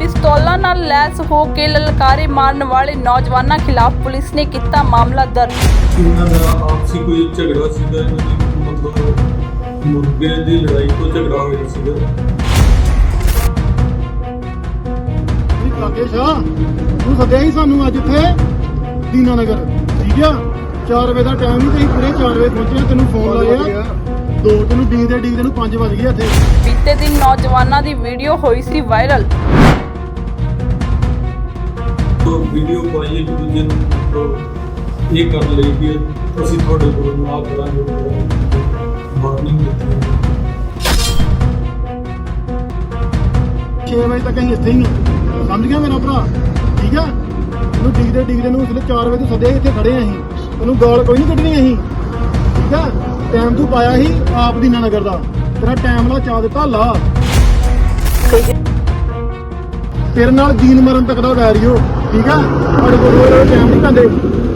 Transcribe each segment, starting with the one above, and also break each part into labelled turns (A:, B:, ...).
A: ਪਿਸਤੌਲਾਂ ਨਾਲ ਲੈਸ ਹੋ ਕੇ ਲਲਕਾਰੇ ਮਾਰਨ ਵਾਲੇ ਨੌਜਵਾਨਾਂ ਖਿਲਾਫ ਪੁਲਿਸ ਨੇ ਕੀਤਾ ਮਾਮਲਾ ਦਰਜ।
B: ਇਹਨਾਂ ਦਾ ਆਪਸੀ ਕੋਈ ਝਗੜਾ ਸੀਗਾ ਇਹਨਾਂ ਦੀ ਮਤਲਬ ਮੁਰਗੇ ਦੀ ਲੜਾਈ ਤੋਂ ਝਗੜਾ ਹੋਇਆ ਸੀਗਾ।
C: ਵੀ ਕਾਕੇ ਸ਼ਾਹ ਤੂੰ ਸੱਦਿਆ ਹੀ ਸਾਨੂੰ ਅੱਜ ਇੱਥੇ ਦੀਨਾ ਨਗਰ ਠੀਕ ਆ? 4 ਵਜੇ ਦਾ ਟਾਈਮ ਨਹੀਂ ਤੇ ਪੂਰੇ 4 ਵਜੇ ਪਹੁੰਚੇ ਆ, ਤੈਨੂੰ ਫੋਨ ਲਾਇਆ? ਦੋ ਤੈਨੂੰ ਡੀ ਦੇ ਡੀ ਤੈਨੂੰ 5 ਵਜ ਗਏ ਇੱਥੇ।
A: ਬੀਤੇ ਦਿਨ ਨੌਜਵਾਨਾਂ ਦੀ ਵੀਡੀਓ ਹੋਈ ਸੀ ਵਾਇਰਲ
B: ਤੋਂ ਵੀਡੀਓ ਪਾਈ ਇੱਕ ਦੂਜੇ ਨੂੰ ਇਹ ਕਰ ਲਈ ਕਿ ਅਸੀਂ ਤੁਹਾਡੇ ਕੋਲ ਆ ਕਰਾਂਗੇ ਵਾਰਨਿੰਗ ਦਿੱਤੀ
C: 6 ਵਜੇ ਤੱਕ ਅਸੀਂ ਇੱਥੇ ਹੀ ਆ ਸਮਝ ਗਿਆ ਮੇਰਾ ਭਰਾ? ਠੀਕ ਆ? ਉਹਨੂੰ ਡੀ ਦੇ ਨੂੰ ਉਸਲੇ 4 ਵਜੇ ਤੋਂ ਸੱਦਿਆ ਇੱਥੇ ਖੜੇ ਆ ਅਸੀਂ। ਤੈਨੂੰ ਗਾਲ ਕੋਈ ਨਹੀਂ ਕੱਢਣੀ ਅਸੀਂ। ਠੀਕ ਆ? ਟਾਈਮ ਤੂੰ ਪਾਇਆ ਸੀ ਆਪ ਦੀ ਨਾ ਨਗਰ ਦਾ। ਤੇਰਾ ਟਾਈਮ ਲਾ ਚਾ ਦਿੱਤਾ ਲਾ ਤੇਰੇ ਨਾਲ ਜੀਨ ਮਰਨ ਤੱਕ ਦਾ ਵੈਰ ਈ ਠੀਕ ਆ? ਸਾਡੇ ਕੋਲ ਰੋ ਰੋ ਟਾਈਮ ਨਹੀਂ ਪੈਂਦੇ।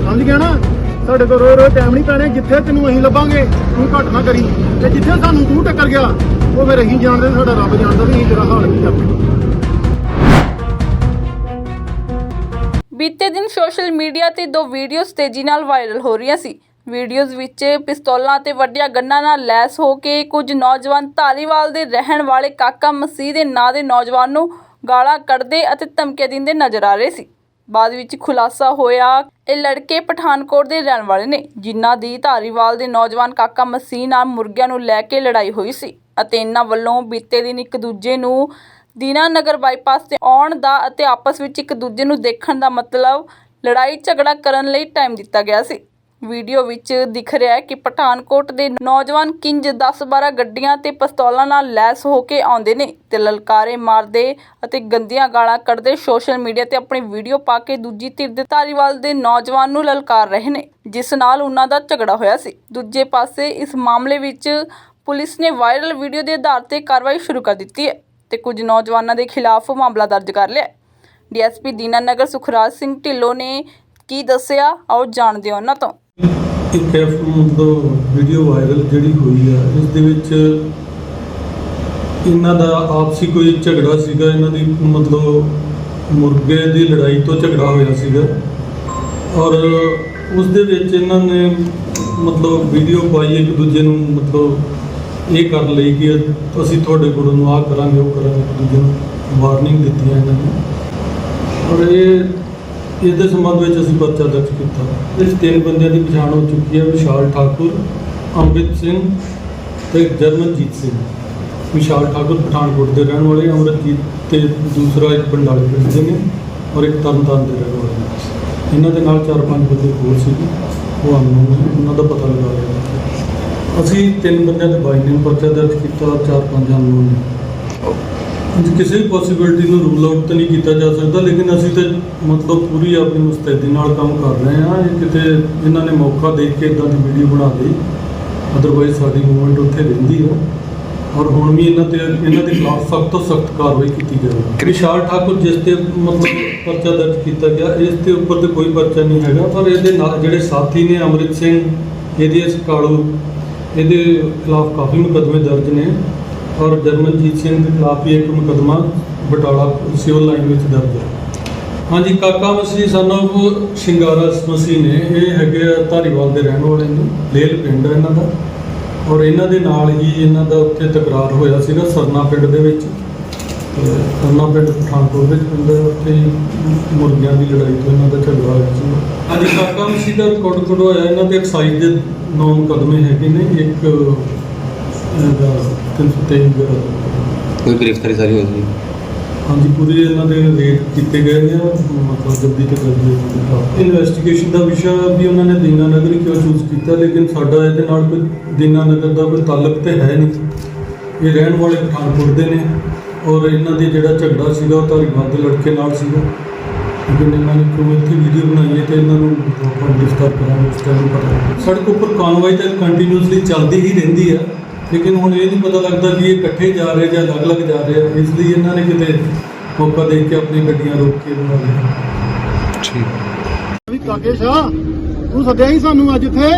C: ਸਮਝ ਗਿਆ ਨਾ? ਸਾਡੇ ਕੋਲ ਰੋ ਰੋ ਟਾਈਮ ਨਹੀਂ ਪੈਣੇ, ਜਿੱਥੇ ਤੈਨੂੰ ਅਸੀਂ ਲੱਭਾਂਗੇ, ਤੂੰ ਘੱਟ ਨਾ ਕਰੀ। ਤੇ ਜਿੱਥੇ ਸਾਨੂੰ ਤੂੰ ਟੱਕਰ ਗਿਆ, ਉਹ ਫਿਰ ਅਸੀਂ ਜਾਣਦੇ ਸਾਡਾ ਰੱਬ ਜਾਣਦਾ ਵੀ ਅਸੀਂ ਤੇਰਾ ਹਾਲ ਕੀ ਕਰਦੇ
A: ਬੀਤੇ ਦਿਨ ਸੋਸ਼ਲ ਮੀਡੀਆ ਤੇ ਦੋ ਵੀਡੀਓਜ਼ ਤੇਜ਼ੀ ਨਾਲ ਵਾਇਰਲ ਹੋ ਰਹੀਆਂ ਸੀ। ਵੀਡੀਓਜ਼ ਵਿੱਚ ਪਿਸਤੌਲਾਂ ਤੇ ਵੱਡੀਆਂ ਗੰਨਾਂ ਨਾਲ ਲੈਸ ਹੋ ਕੇ ਕੁਝ ਨੌਜਵਾਨ ਧਾਰੀਵਾਲ ਦੇ ਰਹਿਣ ਵਾਲੇ ਕਾਕਾ ਮਸੀਹ ਦੇ ਨਾਂ ਦੇ ਨੌਜਵਾਨ ਨੂੰ ਗਾਲਾਂ ਕੱਢਦੇ ਅਤੇ ਧਮਕੀਆਂ ਦਿੰਦੇ ਨਜ਼ਰ ਆ ਰਹੇ ਸੀ। ਬਾਅਦ ਵਿੱਚ ਖੁਲਾਸਾ ਹੋਇਆ। ਇਹ ਲੜਕੇ ਪਠਾਨਕੋਟ ਦੇ ਰਹਿਣ ਵਾਲੇ ਨੇ, ਜਿਨ੍ਹਾਂ ਦੀ ਧਾਰੀਵਾਲ ਦੇ ਨੌਜਵਾਨ ਕਾਕਾ ਮਸੀਹ ਨਾਲ ਮੁਰਗਿਆਂ ਨੂੰ ਲੈ ਕੇ ਲੜਾਈ ਹੋਈ ਸੀ ਅਤੇ ਇਹਨਾਂ ਵੱਲੋਂ ਬੀਤੇ ਦਿਨ ਇੱਕ ਦੂਜੇ ਨੂੰ ਦੀਨਾਨਗਰ ਬਾਈਪਾਸ ਤੇ ਆਉਣ ਦਾ ਅਤੇ ਆਪਸ ਵਿੱਚ ਇੱਕ ਦੂਜੇ ਨੂੰ ਦੇਖਣ ਦਾ ਮਤਲਬ ਲੜਾਈ ਝਗੜਾ ਕਰਨ ਲਈ ਟਾਈਮ ਦਿੱਤਾ ਗਿਆ ਸੀ। ਵੀਡੀਓ ਵਿੱਚ ਦਿਖ ਰਿਹਾ ਹੈ ਕਿ ਪਠਾਨਕੋਟ ਦੇ ਨੌਜਵਾਨ ਕਿੰਜ 10-12 ਗੱਡੀਆਂ ਤੇ ਪਿਸਤੌਲਾਂ ਨਾਲ ਲੈਸ ਹੋ ਕੇ ਆਉਂਦੇ ਨੇ ਤੇ ਲਲਕਾਰੇ ਮਾਰਦੇ ਅਤੇ ਗੰਦੀਆਂ ਗਾਲਾਂ ਕੱਢਦੇ ਸੋਸ਼ਲ ਮੀਡੀਆ ਤੇ ਆਪਣੀ ਵੀਡੀਓ ਪਾ ਕੇ ਦੂਜੀ ਧਿਰ ਦੇ ਧਾਰੀਵਾਲ ਦੇ ਨੌਜਵਾਨ ਨੂੰ ਲਲਕਾਰ ਰਹੇ ਨੇ, ਜਿਸ ਨਾਲ ਉਹਨਾਂ ਦਾ ਝਗੜਾ ਹੋਇਆ ਸੀ। ਦੂਜੇ ਪਾਸੇ ਇਸ ਮਾਮਲੇ ਵਿੱਚ ਪੁਲਿਸ ਨੇ ਵਾਇਰਲ ਵੀਡੀਓ ਦੇ ਆਧਾਰ ਤੇ ਕਾਰਵਾਈ ਸ਼ੁਰੂ ਕਰ ਦਿੱਤੀ ਹੈ ਤੇ ਕੁਝ ਨੌਜਵਾਨਾਂ ਦੇ ਖਿਲਾਫ ਮਾਮਲਾ ਦਰਜ ਕਰ ਲਿਆ ਹੈ। ਡੀਐਸਪੀ ਦੀਨਾਨਗਰ ਸੁਖਰਾਜ ਸਿੰਘ ਢਿੱਲੋਂ ਨੇ ਕੀ ਦੱਸਿਆ, ਆਓ ਜਾਣਦੇ ਹਾਂ ਉਹਨਾਂ ਤੋਂ।
B: ਇੱਕ ਐਫ ਮਤਲਬ ਵੀਡੀਓ ਵਾਇਰਲ ਜਿਹੜੀ ਹੋਈ ਆ, ਇਸ ਦੇ ਵਿੱਚ ਇਹਨਾਂ ਦਾ ਆਪਸੀ ਕੋਈ ਝਗੜਾ ਸੀਗਾ, ਇਹਨਾਂ ਦੀ ਮਤਲਬ ਮੁਰਗੇ ਦੀ ਲੜਾਈ ਤੋਂ ਝਗੜਾ ਹੋਇਆ ਸੀਗਾ। ਔਰ ਉਸ ਦੇ ਵਿੱਚ ਇਹਨਾਂ ਨੇ ਮਤਲਬ ਵੀਡੀਓ ਪਾਈ ਇੱਕ ਦੂਜੇ ਨੂੰ, ਮਤਲਬ ਇਹ ਕਰ ਲਈ ਕਿ ਅਸੀਂ ਤੁਹਾਡੇ ਕੋਲ ਨੂੰ ਆ ਕਰਾਂਗੇ, ਉਹ ਕਰਾਂਗੇ, ਇੱਕ ਦੂਜੇ ਨੂੰ ਵਾਰਨਿੰਗ ਦਿੱਤੀਆਂ ਇਹਨਾਂ ਨੇ। ਔਰ ਇਹ ਇਸ ਦੇ ਸੰਬੰਧ ਵਿੱਚ ਅਸੀਂ ਪਰਚਾ ਦਰਜ ਕੀਤਾ। ਇਸ ਤਿੰਨ ਬੰਦਿਆਂ ਦੀ ਪਛਾਣ ਹੋ ਚੁੱਕੀ ਹੈ, ਵਿਸ਼ਾਲ ਠਾਕੁਰ, ਅੰਮ੍ਰਿਤ ਸਿੰਘ ਤੇ ਜਰਮਨਜੀਤ ਸਿੰਘ। ਵਿਸ਼ਾਲ ਠਾਕੁਰ ਪਠਾਨਕੋਟ ਦੇ ਰਹਿਣ ਵਾਲੇ, ਅੰਮ੍ਰਿਤਜੀਤ ਤੇ ਦੂਸਰਾ ਇੱਕ ਬੰਡਾਲੇ ਪਿੰਡ ਦੇ ਨੇ ਔਰ ਇੱਕ ਤਰਨਤਾਰਨ ਦੇ ਰਹਿਣ ਵਾਲੇ ਨੇ। ਇਹਨਾਂ ਦੇ ਨਾਲ ਚਾਰ ਪੰਜ ਬੰਦੇ ਹੋਰ ਸੀਗੇ ਉਹ ਅਨਨੋਨ ਨੇ, ਉਹਨਾਂ ਦਾ ਪਤਾ ਲਗਾ ਲਿਆ। ਅਸੀਂ ਤਿੰਨ ਬੰਦਿਆਂ ਦੇ ਬਾਈ ਨੇ ਪਰਚਾ ਦਰਜ ਕੀਤਾ ਔਰ ਚਾਰ ਪੰਜ ਅਨਨੋਨ ਨੇ। ਕਿਸੇ ਵੀ ਪੋਸਿਬਿਲਿਟੀ ਨੂੰ ਰੂਲ ਆਊਟ ਤਾਂ ਨਹੀਂ ਕੀਤਾ ਜਾ ਸਕਦਾ ਲੇਕਿਨ ਅਸੀਂ ਤਾਂ ਮਤਲਬ ਪੂਰੀ ਆਪਣੀ ਮੁਸਤੈਦੀ ਨਾਲ ਕੰਮ ਕਰ ਰਹੇ ਹਾਂ। ਇਹ ਕਿਤੇ ਇਹਨਾਂ ਨੇ ਮੌਕਾ ਦੇਖ ਕੇ ਇਦਾਂ ਦੀ ਵੀਡੀਓ ਬਣਾ ਲਈ। ਅਦਰਵਾਈਜ਼ ਸਾਡੀ ਮੂਵਮੈਂਟ ਉੱਥੇ ਰਹਿੰਦੀ ਹੈ। ਔਰ ਹੁਣ ਵੀ ਇਹਨਾਂ ਤੇ ਇਹਨਾਂ ਦੇ ਖਿਲਾਫ ਸਖਤ ਤੋਂ ਸਖਤ ਕਾਰਵਾਈ ਕੀਤੀ ਜਾਵੇ ਵਿਸ਼ਾਲ ਠਾਕੁਰ ਜਿਸ ਤੇ ਮਤਲਬ ਪਰਚਾ ਦਰਜ ਕੀਤਾ ਗਿਆ ਇਸ ਦੇ ਉੱਪਰ ਤੇ ਕੋਈ ਪਰਚਾ ਨਹੀਂ ਹੈਗਾ ਪਰ ਇਹਦੇ ਨਾਲ ਜਿਹੜੇ ਸਾਥੀ ਨੇ ਅੰਮ੍ਰਿਤ ਸਿੰਘ ਇਹਦੇ ਕਾਲੂ ਇਹਦੇ ਖਿਲਾਫ ਕਾਫੀ ਮੁਕੱਦਮੇ ਦਰਜ ਨੇ। ਔਰ ਜਰਮਨਜੀਤ ਸਿੰਘ ਦੇ ਖਿਲਾਫ ਵੀ ਇੱਕ ਮੁਕੱਦਮਾ ਬਟਾਲਾ ਸਿਵਲ ਲਾਈਨ ਵਿੱਚ ਦਰਜ ਹੈ। ਹਾਂਜੀ, ਕਾਕਾ ਮਸੀਹ ਸਾਨੂੰ ਸ਼ਿੰਗਾਰਾ ਮਸੀਹ ਨੇ, ਇਹ ਹੈਗੇ ਆ ਧਾਰੀਵਾਲ ਦੇ ਰਹਿਣ ਵਾਲੇ ਨੇ ਲੇਲ ਪਿੰਡ ਇਹਨਾਂ ਦਾ। ਔਰ ਇਹਨਾਂ ਦੇ ਨਾਲ ਹੀ ਇਹਨਾਂ ਦਾ ਉੱਥੇ ਤਕਰਾਰ ਹੋਇਆ ਸੀਗਾ ਸਰਨਾ ਪਿੰਡ ਦੇ ਵਿੱਚ। ਸਰਨਾ ਪਿੰਡ ਪਠਾਨਕੋਟ ਵਿੱਚ ਪਿੰਡ ਉੱਥੇ ਮੁਰਗੀਆਂ ਦੀ ਲੜਾਈ ਤੋਂ ਇਹਨਾਂ ਦਾ ਝਗੜਾ ਹੋਇਆ ਸੀ। ਹਾਂਜੀ, ਕਾਕਾ ਮਸੀਹ ਦਾ ਰਿਕਾਰਡ ਕਢਵਾਇਆ, ਇਹਨਾਂ ਦੇ ਐਕਸਾਈਜ਼ ਦੇ ਨੌ ਮੁਕੱਦਮੇ ਹੈਗੇ ਨੇ, ਇੱਕ ਇਹਦਾ 323 ਦਾ
D: ਕੋਈ ਗ੍ਰਿਫਤਾਰੀ ਸਾਰੀ ਹੋਈ ਸੀ
B: ਹਾਂਜੀ, ਪੂਰੇ ਇਹਨਾਂ ਦੇ ਰੇਟ ਕੀਤੇ ਗਏ ਨੇ, ਮਤਲਬ ਜਲਦੀ ਤੋਂ ਜਲਦੀ ਇਨਵੈਸਟੀਗੇਸ਼ਨ ਦਾ ਵਿਸ਼ਾ ਵੀ ਉਹਨਾਂ ਨੇ ਦੀਨਾਨਗਰ ਹੀ ਕਿਉਂ ਚੂਜ਼ ਕੀਤਾ, ਲੇਕਿਨ ਸਾਡਾ ਇਹਦੇ ਨਾਲ ਕੋਈ ਦੀਨਾਨਗਰ ਦਾ ਕੋਈ ਤਾਲੁਕ ਤੇ ਹੈ ਨਹੀਂ। ਇਹ ਰਹਿਣ ਵਾਲੇ ਪਠਾਨਕੋਟ ਦੇ ਨੇ ਔਰ ਇਹਨਾਂ ਦੇ ਜਿਹੜਾ ਝਗੜਾ ਸੀਗਾ, ਉਹ ਧਾਰੀਵਾਲ ਦੇ ਲੜਕੇ ਨਾਲ ਸੀਗਾ। ਲੇਕਿਨ ਇਹਨਾਂ ਨੇ ਕਿਉਂ ਇੱਥੇ ਵੀਡੀਓ ਬਣਾਈ ਹੈ ਤੇ ਇਹਨਾਂ ਨੂੰ ਆਪਾਂ ਗ੍ਰਿਫਤਾਰ ਕਰਾਂਗੇ, ਉਸ ਟਾਈਮ ਪਤਾ ਸੜਕ ਉੱਪਰ ਕਾਨਵਾਈ ਤਾਂ ਕੰਟੀਨਿਊਸਲੀ ਚੱਲਦੀ ਹੀ ਰਹਿੰਦੀ ਹੈ। ਲੇਕਿਨ ਹੁਣ ਇਹ ਨਹੀਂ ਪਤਾ ਲੱਗਦਾ ਕਿ ਇਹ ਇਕੱਠੇ ਜਾ ਰਹੇ ਜਾਂ ਅਲੱਗ-ਅਲੱਗ ਜਾ ਰਹੇ ਆ। ਇਸ ਲਈ ਇਹਨਾਂ ਨੇ ਕਿਤੇ ਮੌਕਾ ਦੇਖ ਕੇ ਆਪਣੀ ਗੱਡੀਆਂ ਰੋਕ ਕੇ ਬਣਾ ਲਈਆਂ
D: ਠੀਕ।
C: ਵੀ ਕਾਕੇ ਸ਼ਾਹ ਤੂੰ ਸੱਦਿਆ ਹੀ ਸਾਨੂੰ ਅੱਜ ਇੱਥੇ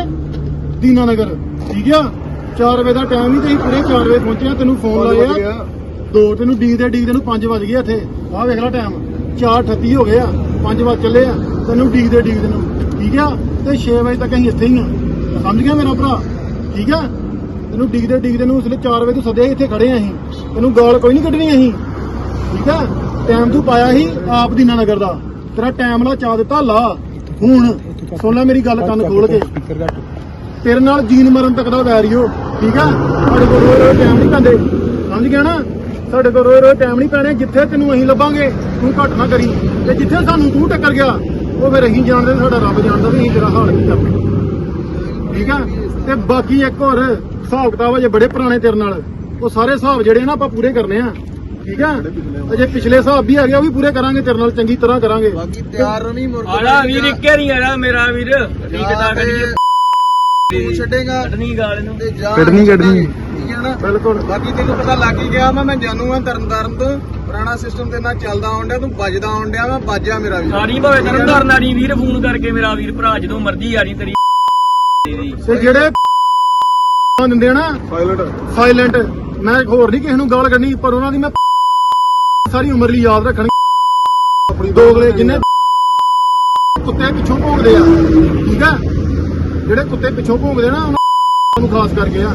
C: ਦੀਨਾ ਨਗਰ ਠੀਕ ਆ? 4 ਵਜੇ ਦਾ ਟਾਈਮ ਨਹੀਂ ਤੇ ਅਸੀਂ ਪੂਰੇ 4 ਵਜੇ ਪਹੁੰਚੇ ਆ ਤੈਨੂੰ ਫੋਨ ਲਾਇਆ। ਦੋ ਤੈਨੂੰ ਡੀਕਦੇ ਡੀਕਦੇ ਨੂੰ 5 ਵੱਜ ਗਏ ਇੱਥੇ। ਆਹ ਵੇਖ ਲੈ ਟਾਈਮ 4:38 ਹੋ ਗਏ ਆ 5 ਵਜ ਚੱਲੇ ਆ। ਤੈਨੂੰ ਡੀਕਦੇ ਡੀਕਦੇ ਨੂੰ ਠੀਕ ਆ? ਤੇ 6 ਵਜੇ ਤੱਕ ਅਸੀਂ ਇੱਥੇ ਹੀ ਆ। ਸਮਝ ਗਿਆ ਮੇਰਾ ਭਰਾ? ਠੀਕ ਆ? ਤੈਨੂੰ ਡਿੱਗਦੇ ਡੀਕਦੇ ਨੂੰ ਉਸਲੇ 4 ਵਜੇ ਤੋਂ ਸੱਦਿਆ ਇੱਥੇ ਖੜੇ ਆ ਅਸੀਂ। ਤੈਨੂੰ ਗਾਲ ਕੋਈ ਨਹੀਂ ਕੱਢਣੀ ਅਸੀਂ। ਠੀਕ ਆ? ਟਾਈਮ ਤੂੰ ਪਾਇਆ ਸੀ ਆਪ ਦੀਨਾ ਨਗਰ ਦਾ। ਤੇਰਾ ਟਾਈਮ ਲਾ ਚਾ ਦਿੱਤਾ, ਲਾ। ਹੁਣ, ਸੁਣ ਲੈ ਮੇਰੀ ਗੱਲ ਕੰਨ ਖੋਲ ਕੇ। ਤੇਰੇ ਨਾਲ ਜੀਨ ਮਰਨ ਤੱਕ ਦਾ ਵੈਰੀਓ ਠੀਕ ਆ? ਸਾਡੇ ਕੋਲ ਰੋਜ਼ ਰੋਜ਼ ਟਾਈਮ ਨਹੀਂ ਪੈਂਦੇ। ਸਮਝ ਗਿਆ ਨਾ? ਸਾਡੇ ਕੋਲ ਰੋਜ਼ ਰੋਜ਼ ਟਾਈਮ ਨਹੀਂ ਪੈਣੇ। ਜਿੱਥੇ ਤੈਨੂੰ ਅਸੀਂ ਲੱਭਾਂਗੇ, ਤੂੰ ਘੱਟ ਨਾ ਕਰੀ। ਤੇ ਜਿੱਥੇ ਸਾਨੂੰ ਤੂੰ ਟੱਕਰ ਗਿਆ, ਉਹ ਫਿਰ ਅਸੀਂ ਜਾਣਦੇ ਸਾਡਾ ਰੱਬ ਜਾਣਦਾ ਵੀ ਅਸੀਂ ਤੇਰਾ ਹਾਲ ਕੀ ਕਰਨਾ ਠੀਕ ਆ? ਤੇ ਬਾਕੀ ਇੱਕ ਹੋਰ ਹਿਸਾਬ ਕਿਤਾਬ ਅਜੇ ਬੜੇ ਪੁਰਾਣੇ ਤੇਰੇ ਨਾਲ। ਉਹ ਸਾਰੇ ਹਿਸਾਬ ਜਿਹੜੇ ਨਾ ਆਪਾਂ ਪੂਰੇ ਕਰਨੇ ਆ। ਠੀਕ ਆ? ਅਜੇ ਪਿਛਲੇ ਹਿਸਾਬ ਵੀ ਹੈਗੇ ਉਹ ਵੀ ਪੂਰੇ ਕਰਾਂਗੇ ਤੇਰੇ ਨਾਲ ਚੰਗੀ ਤਰ੍ਹਾਂ ਕਰਾਂਗੇ।
E: ਬਾਕੀ ਤਿਆਰ ਨਹੀਂ ਮੁਰਗਾ
F: ਆਲਾ ਵੀਰ ਇੱਕੇ ਨਹੀਂ ਆਲਾ ਮੇਰਾ ਵੀਰ। ਠੀਕ ਤਾਂ ਕਰੀਏ
E: ਤੂੰ ਛੱਡੇਗਾ।
F: ਕੱਢਣੀ ਗਾਲ ਨੂੰ
E: ਤੇ ਜਾ
C: ਕੱਢਣੀ, ਕੱਢਣੀ।
E: ਠੀਕ ਹੈ ਨਾ?
C: ਬਿਲਕੁਲ।
E: ਬਾਕੀ ਤੈਨੂੰ ਪਤਾ ਲੱਗ ਹੀ ਗਿਆ ਵਾ ਮੈਂ ਜਾਣੂ ਆ ਤਰਨ ਤਾਰਨ ਤੋਂ। ਪੁਰਾਣਾ ਸਿਸਟਮ ਤੇ ਨਾਲ ਚੱਲਦਾ ਆਉਂਦਿਆ ਤੂੰ ਵੱਜਦਾ ਆਉਂਦਿਆ ਵਾ ਵੱਜਿਆ ਮੇਰਾ
F: ਸਾਰੀ ਭਾਵੇਂ ਵਾਲੀ ਵੀਰ ਫੋਨ ਕਰਕੇ ਮੇਰਾ ਵੀਰ ਭਰਾ ਜਦੋਂ ਮਰਜ਼ੀ ਆ ਜੀ ਤੇਰੀ।
C: ਤੇ ਜਿਹੜੇ ਦਿੰਦੇ ਆ ਨਾ।
E: ਪਾਇਲਟ
C: ਸਾਇਲੈਂਟ ਮੈਂ ਹੋਰ ਨਹੀਂ ਕਿਸੇ ਨੂੰ ਗਾਲ ਕੱਢਣੀ ਪਰ ਉਹਨਾਂ ਦੀ ਮੈਂ ਸਾਰੀ ਉਮਰ ਲਈ ਯਾਦ ਰੱਖਣੀ। ਆਪਣੀ ਦੋਗਲੇ ਜਿੰਨੇ ਕੁੱਤੇ ਪਿੱਛੋਂ ਭੌਂਕਦੇ ਆ। ਠੀਕ ਆ? ਜਿਹੜੇ ਕੁੱਤੇ ਪਿੱਛੋਂ ਭੌਂਕਦੇ ਨਾ ਉਹਨਾਂ ਨੂੰ ਖਾਸ ਕਰਕੇ ਆ।